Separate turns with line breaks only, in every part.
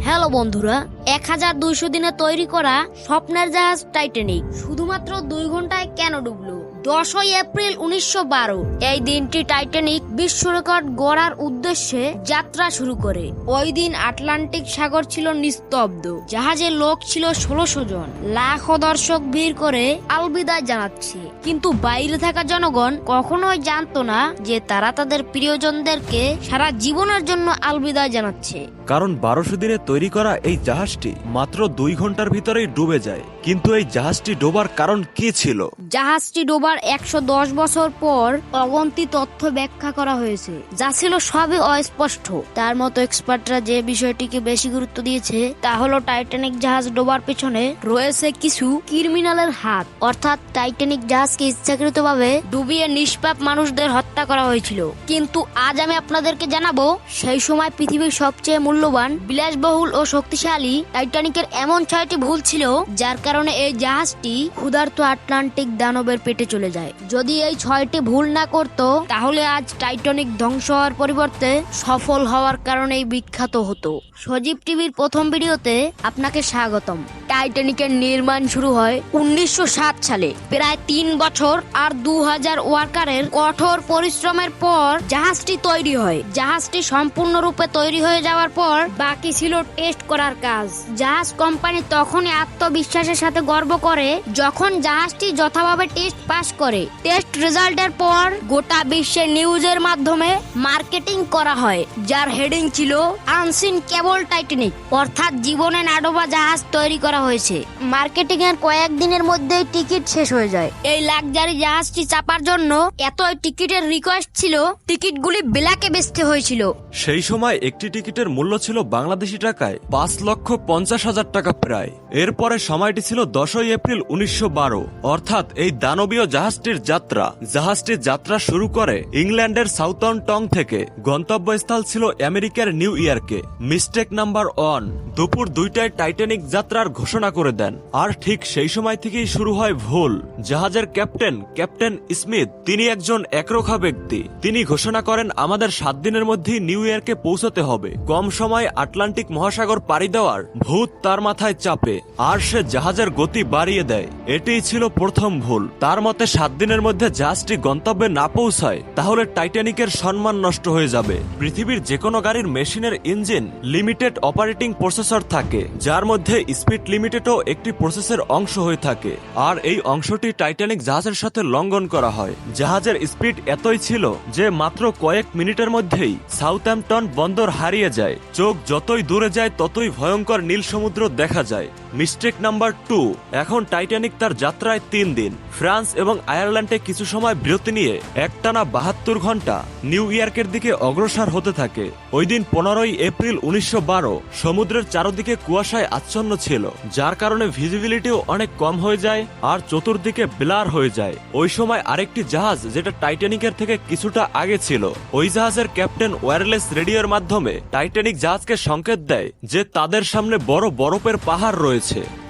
Hello বন্ধুরা এক হাজার দুইশো দিনে তৈরি করা স্বপ্নের জাহাজ টাইটানিক। শুধুমাত্র দুই ঘন্টায় কেন ডুবলো? দশই এপ্রিল উনিশশো বারো, এই দিনটি টাইটানিক বিশ্ব রেকর্ড গড়ার উদ্দেশ্যে যাত্রা শুরু করে। ওই দিন আটলান্টিক সাগর ছিল নিস্তব্ধ। জাহাজের লোক ছিল ষোলোশো জন। লাখো দর্শক ভিড় করে আলবিদায় জানাচ্ছে। কিন্তু বাইরে থাকা জনগণ কখনোই জানতো না যে তারা তাদের প্রিয়জনদেরকে সারা জীবনের জন্য আলবিদায় জানাচ্ছে।
কারণ বারোশো দিনে তৈরি করা এই জাহাজটি মাত্র দুই ঘণ্টার ভিতরেই ডুবে যায়। কিন্তু এই জাহাজটি ডোবার কারণ কি ছিল?
জাহাজটি ডোবার একশো দশ বছর পর অগন্তি তথ্য ব্যাখ্যা করা হয়েছে, যা ছিল সবই অস্পষ্ট। তার মতো এক্সপার্টরা যে বিষয়টিকে বেশি গুরুত্ব দিয়েছে, তা হলো টাইটানিক জাহাজ ডোবার পেছনে রয়েছে কিছু ক্রিমিনালের হাত। অর্থাৎ টাইটানিক জাহাজকে ইচ্ছাকৃতভাবে ডুবিয়ে নিষ্পাপ মানুষদের হত্যা করা হয়েছিল। কিন্তু আজ আমি আপনাদেরকে জানাব, সেই সময় পৃথিবীর সবচেয়ে মূল্যবান, বিলাসবহুল ও শক্তিশালী টাইটানিকের এমন ছয়টি ভুল ছিল, যার কারণে এই জাহাজটি ক্ষুধার্ত আটলান্টিক দানবের পেটে চলে যায়। যদি এই ছয়টি ভুল না করত, তাহলে আজ টাইটানিক ধ্বংস হওয়ার পরিবর্তে সফল হওয়ার কারণেই বিখ্যাত হতো। সজীব টিভির প্রথম ভিডিওতে আপনাকে স্বাগতম। টাইটানিকের নির্মাণ শুরু হয় উনিশশো সাত সালে। প্রায় তিন বছর আর দু হাজার ওয়ার্কারের কঠোর পরিশ্রমের পর জাহাজটি তৈরি হয়। জাহাজটি সম্পূর্ণরূপে তৈরি হয়ে যাওয়ার পর বাকি ছিল টেস্ট করার কাজ। জাহাজ কোম্পানি তখনই আত্মবিশ্বাসের সাথে গর্ব করে যখন জাহাজটি যথাভাবে টেস্ট পাস করে। টেস্ট রেজাল্টের পর গোটা বিশ্বে নিউজের মাধ্যমে মার্কেটিং করা হয়, যার হেডিং ছিল আনসিন কেবল টাইটানিক। অর্থাৎ জীবনে নাডোবা জাহাজ তৈরি করা হয়েছে। মার্কেটিং এর কয়েকদিনের মধ্যেই টিকিট শেষ হয়ে যায়। এই লাক্সারি জাহাজটি চাপার জন্য এত টিকিটের রিকোয়েস্ট ছিল, টিকিটগুলি ব্ল্যাকে বেচতে হয়েছিল।
সেই সময় একটি টিকিটের মূল্য ছিল বাংলাদেশি টাকায় পাঁচ লক্ষ পঞ্চাশ হাজার টাকা প্রায়। এরপরে সময়টি ছিল দশই এপ্রিল উনিশশো বারো। অর্থাৎ এই দানবীয় জাহাজটির যাত্রা। জাহাজটির যাত্রা শুরু করে ইংল্যান্ডের সাউথন টং থেকে। গন্তব্যস্থল ছিল আমেরিকার নিউ ইয়র্কে। Mistake number one. দুপুর দুইটায় টাইটানিক যাত্রার ঘোষণা করে দেন। আর ঠিক সেই সময় থেকেই শুরু হয় ভুল। জাহাজের ক্যাপ্টেন ক্যাপ্টেন স্মিথ, তিনি একজন একরোখা ব্যক্তি। তিনি ঘোষণা করেন, আমাদের সাত দিনের মধ্যেই নিউ ইয়র্কে পৌঁছতে হবে। কম সময় আটলান্টিক মহাসাগর পাড়ি দেওয়ার ভূত তার মাথায় চাপে, আর সে জাহাজের গতি বাড়িয়ে দেয়। এটিই ছিল প্রথম ভুল। তার মতে, সাত দিনের মধ্যে জাহাজটি গন্তব্যে না পৌঁছায়, তাহলে টাইটানিকের সম্মান নষ্ট হয়ে যাবে। পৃথিবীর যে কোনো গাড়ির মেশিনের ইঞ্জিন লিমিটেড অপারেটিং প্রসেসর থাকে, যার মধ্যে স্পিড লিমিটেডও একটি প্রসেসের অংশ হয়ে থাকে, আর এই অংশটি টাইটানিক জাহাজের সাথে লঙ্ঘন করা হয়। জাহাজের স্পিড এতই ছিল যে মাত্র কয়েক মিনিটের মধ্যেই সাউথহ্যাম্পটন বন্দর হারিয়ে যায়। চোখ যতই দূরে যায়, ততই ভয়ঙ্কর নীল সমুদ্র দেখা যায়। মিস্টেক নাম্বার টু এখন টাইটানিক তার যাত্রায় তিন দিন। ফ্রান্স এবং আয়ারল্যান্ডে কিছু সময় বিরতি নিয়ে একটানা বাহাত্তর ঘণ্টা নিউ ইয়র্কের দিকে অগ্রসর হতে থাকে। ওই দিন পনেরোই এপ্রিল উনিশশো বারো সমুদ্রের চারদিকে কুয়াশায় আচ্ছন্ন ছিল, যার কারণে ভিজিবিলিটিও অনেক কম হয়ে যায় আর চতুর্দিকে ব্লার হয়ে যায়। ওই সময় আরেকটি জাহাজ যেটা টাইটানিকের থেকে কিছুটা আগে ছিল, ওই জাহাজের ক্যাপ্টেন ওয়্যারলেস রেডিওর মাধ্যমে টাইটানিক জাহাজকে সংকেত দেয় যে তাদের সামনে বড় বরফের পাহাড় রয়েছে।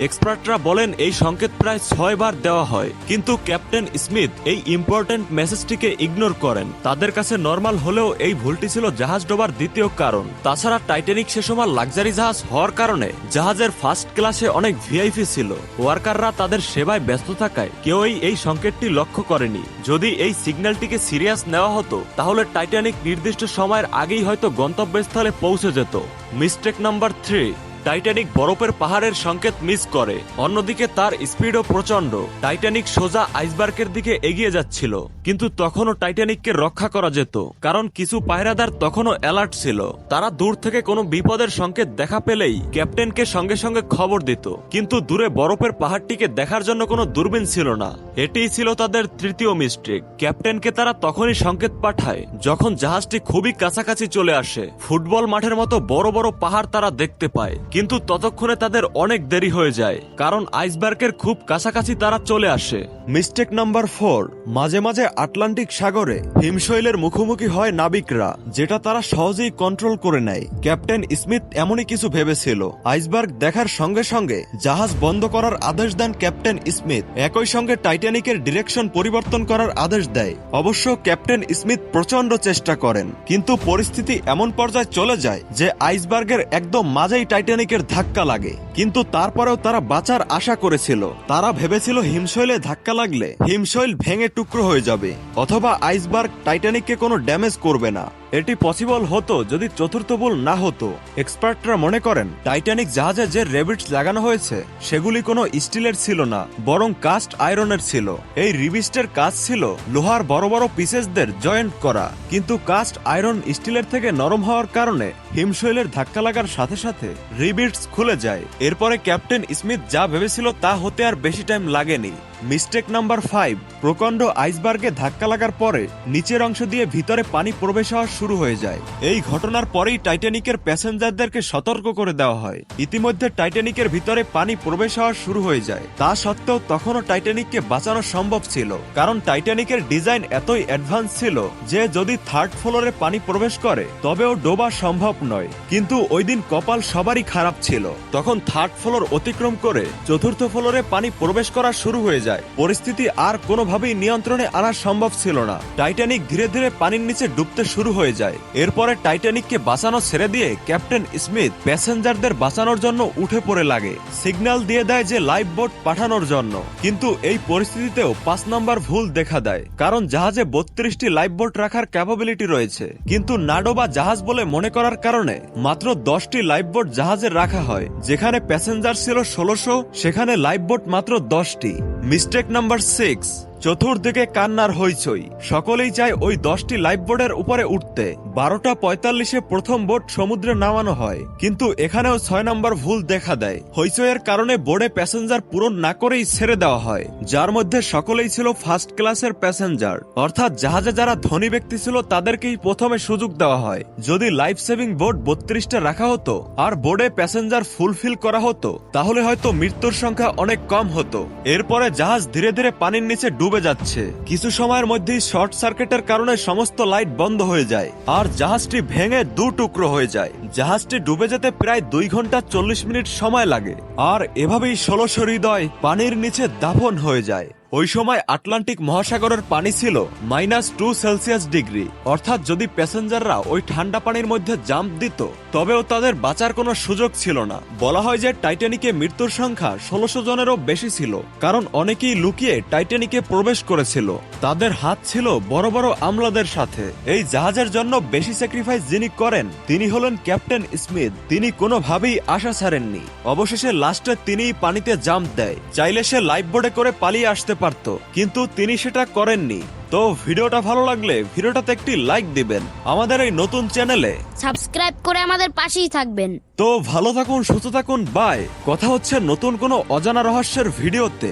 এক্সপার্টরা বলেন, এই সংকেত প্রায় ছয় বার দেওয়া হয়। কিন্তু ক্যাপ্টেন স্মিথ এই ইম্পর্টেন্ট মেসেজটিকে ইগনোর করেন। তাদের কাছে নর্মাল হলেও এই ভুলটি ছিল জাহাজ ডোবার দ্বিতীয় কারণ। তাছাড়া টাইটানিক সে সময় লাক্সারি জাহাজ হওয়ার কারণে জাহাজের ফার্স্ট ক্লাসে অনেক ভিআইপি ছিল। ওয়ার্কাররা তাদের সেবায় ব্যস্ত থাকায় কেউই এই সংকেতটি লক্ষ্য করেনি। যদি এই সিগন্যালটিকে সিরিয়াস নেওয়া হতো, তাহলে টাইটানিক নির্দিষ্ট সময়ের আগেই হয়তো গন্তব্যস্থলে পৌঁছে যেত। মিস্টেক নাম্বার থ্রি টাইটানিক বরফের পাহাড়ের সংকেত মিস করে। অন্যদিকে তার স্পিডও প্রচণ্ড টাইটানিক সোজা আইসবার্গের দিকে এগিয়ে যাচ্ছিল। কিন্তু তখনও টাইটানিককে রক্ষা করা যেত। কারণ কিছু পায়রাদার তখনও অ্যালার্ট ছিল। তারা দূর থেকে কোনো বিপদের সংকেত দেখা পেলেই ক্যাপ্টেনকে সঙ্গে সঙ্গে খবর দিত। কিন্তু দূরে বরফের পাহাড়টিকে দেখার জন্য কোনো দূরবীন ছিল না। এটিই ছিল তাদের তৃতীয় মিস্টেক ক্যাপ্টেনকে তারা তখনই সংকেত পাঠায়, যখন জাহাজটি খুবই কাছাকাছি চলে আসে। ফুটবল মাঠের মতো বড় বড় পাহাড় তারা দেখতে পায়। কিন্তু ততক্ষণে তাদের অনেক দেরি হয়ে যায়, কারণ আইসবার্গের খুব কাছাকাছি তারা চলে আসে। মিস্টেক নাম্বার ফোর, মাঝে মাঝে আটলান্টিক সাগরে হিমশৈলের মুখোমুখি হয় নাবিকরা, যেটা তারা সহজেই কন্ট্রোল করে নেয়। ক্যাপ্টেন স্মিথ এমনই কিছু ভেবেছিল। আইসবার্গ দেখার সঙ্গে সঙ্গে জাহাজ বন্ধ করার আদেশ দেন ক্যাপ্টেন স্মিথ। একই সঙ্গে টাইটানিকের ডিরেকশন পরিবর্তন করার আদেশ দেয়। অবশ্য ক্যাপ্টেন স্মিথ প্রচণ্ড চেষ্টা করেন, কিন্তু পরিস্থিতি এমন পর্যায়ে চলে যায় যে আইসবার্গের একদম মাঝেই টাইটানিকের ধাক্কা লাগে। কিন্তু তারপরেও তারা বাঁচার আশা করেছিল। তারা ভেবেছিল হিমশৈলে ধাক্কা লাগলে হিমশৈল ভেঙে টুকরো হয়ে যাবে, অথবা আইসবার্গ টাইটানিককে কোনো ড্যামেজ করবে না। এটি পসিবল হতো যদি চতুর্থ বল না হতো। এক্সপার্টরা মনে করেন, টাইটানিক জাহাজে যে রেবিটস লাগানো হয়েছে, সেগুলি কোনো স্টিলের ছিল না, বরং কাস্ট আয়রনের ছিল। এই রিবিস্টের কাজ ছিল লোহার বড় বড় পিসেসদের জয়েন্ট করা। কিন্তু কাস্ট আয়রন স্টিলের থেকে নরম হওয়ার কারণে হিমশৈলের ধাক্কা লাগার সাথে সাথে রিবিটস খুলে যায়। এরপরে ক্যাপ্টেন স্মিথ যা ভেবেছিল তা হতে আর বেশি টাইম লাগেনি। মিস্টেক নাম্বার ফাইভ, প্রকাণ্ড আইসবার্গে ধাক্কা লাগার পরে নিচের অংশ দিয়ে ভিতরে পানি প্রবেশ হওয়া শুরু হয়ে যায়। এই ঘটনার পরেই টাইটানিকের প্যাসেঞ্জারদেরকে সতর্ক করে দেওয়া হয়। ইতিমধ্যে টাইটানিকের ভিতরে পানি প্রবেশ হওয়া শুরু হয়ে যায়। তা সত্ত্বেও তখনও টাইটানিককে বাঁচানো সম্ভব ছিল, কারণ টাইটানিকের ডিজাইন এতই অ্যাডভান্স ছিল যে যদি থার্ড ফ্লোরে পানি প্রবেশ করে, তবেও ডোবা সম্ভব নয়। কিন্তু ওই দিন কপাল সবারই খারাপ ছিল। তখন থার্ড ফ্লোর অতিক্রম করে চতুর্থ ফ্লোরে পানি প্রবেশ করা শুরু হয়ে যায়। পরিস্থিতি আর কোনোভাবেই নিয়ন্ত্রণে আনা সম্ভব ছিল না। টাইটানিক ধীরে ধীরে পানির নিচে ডুবতে শুরু হয়ে যায়। এরপরে টাইটানিককে বাঁচানো ছেড়ে দিয়ে ক্যাপ্টেন স্মিথ প্যাসেঞ্জারদের বাঁচানোর জন্য উঠে পড়ে লাগে। সিগন্যাল দিয়ে দেয় যে লাইফ বোট পাঠানোর জন্য। কিন্তু এই পরিস্থিতিতেও পাঁচ নম্বর ভুল দেখা দেয়। কারণ জাহাজে বত্রিশটি লাইফ বোট রাখার ক্যাপাবিলিটি রয়েছে। কিন্তু নাডো বা জাহাজ বলে মনে করার কারণে মাত্র দশটি লাইফ বোট জাহাজে রাখা হয়, যেখানে প্যাসেঞ্জার ছিল ষোলোশো, সেখানে লাইফ বোট মাত্র দশটি। মিস্টেক নাম্বার সিক্স চতুর্দিকে কান্নার হইচই। সকলেই চায় ওই দশটি লাইফ বোর্ডের উপরে উঠতে। বারোটা পঁয়তাল্লিশে প্রথম বোট সমুদ্রে নামানো হয়, কিন্তু এখানেও ছয় নম্বর ভুল দেখা দেয়। হইচইয়ের কারণে বোর্ডে প্যাসেঞ্জার পূরণ না করেই ছেড়ে দেওয়া হয়, যার মধ্যে সকলেই ছিল ফার্স্ট ক্লাসের প্যাসেঞ্জার। অর্থাৎ জাহাজে যারা ধনী ব্যক্তি ছিল, তাদেরকেই প্রথমে সুযোগ দেওয়া হয়। যদি লাইফ সেভিং বোর্ড বত্রিশটা রাখা হতো, আর বোর্ডে প্যাসেঞ্জার ফুলফিল করা হতো, তাহলে হয়তো মৃত্যুর সংখ্যা অনেক কম হতো। এরপরে জাহাজ ধীরে ধীরে পানির নিচে ডুবে যাচ্ছে। কিছু সময়ের মধ্যেই শর্ট সার্কিটের কারণে সমস্ত লাইট বন্ধ হয়ে যায় আর জাহাজটি ভেঙে দু টুকরো হয়ে যায়। জাহাজটি ডুবে যেতে প্রায় দুই ঘণ্টা চল্লিশ মিনিট সময় লাগে। আর এভাবেই ষোলশ হৃদয় পানির নিচে দাফন হয়ে যায়। ওই সময় আটলান্টিক মহাসাগরের পানি ছিল মাইনাস টু সেলসিয়াস ডিগ্রি। অর্থাৎ যদি প্যাসেঞ্জাররা ওই ঠান্ডা পানির মধ্যে জাম্প দিত, তবেও তাদের বাঁচার কোনো সুযোগ ছিল না। বলা হয় যে টাইটানিকে মৃত্যুর সংখ্যা ষোলোশো জনেরও বেশি ছিল, কারণ অনেকেই লুকিয়ে টাইটানিকে প্রবেশ করেছিল। তাদের হাত ছিল বড় বড় আমলাদের সাথে। এই জাহাজের জন্য বেশি স্যাক্রিফাইস যিনি করেন, তিনি হলেন ক্যাপ্টেন স্মিথ। তিনি কোনোভাবেই আশা ছাড়েননি। অবশেষে লাস্টে তিনিই পানিতে জাম্প দেয়। চাইলে সে লাইফ বোর্ডে করে পালিয়ে আসতে পারত কিন্তু তিনি সেটা করেননি। তো ভিডিওটা ভালো লাগলে ভিডিওটাতে একটি লাইক দিবেন আমাদের এই নতুন চ্যানেলে।
সাবস্ক্রাইব করে আমাদের পাশেই থাকবেন।
তো ভালো থাকুন সুস্থ থাকুন বাই। কথা হচ্ছে নতুন কোনো অজানা রহস্যের ভিডিওতে।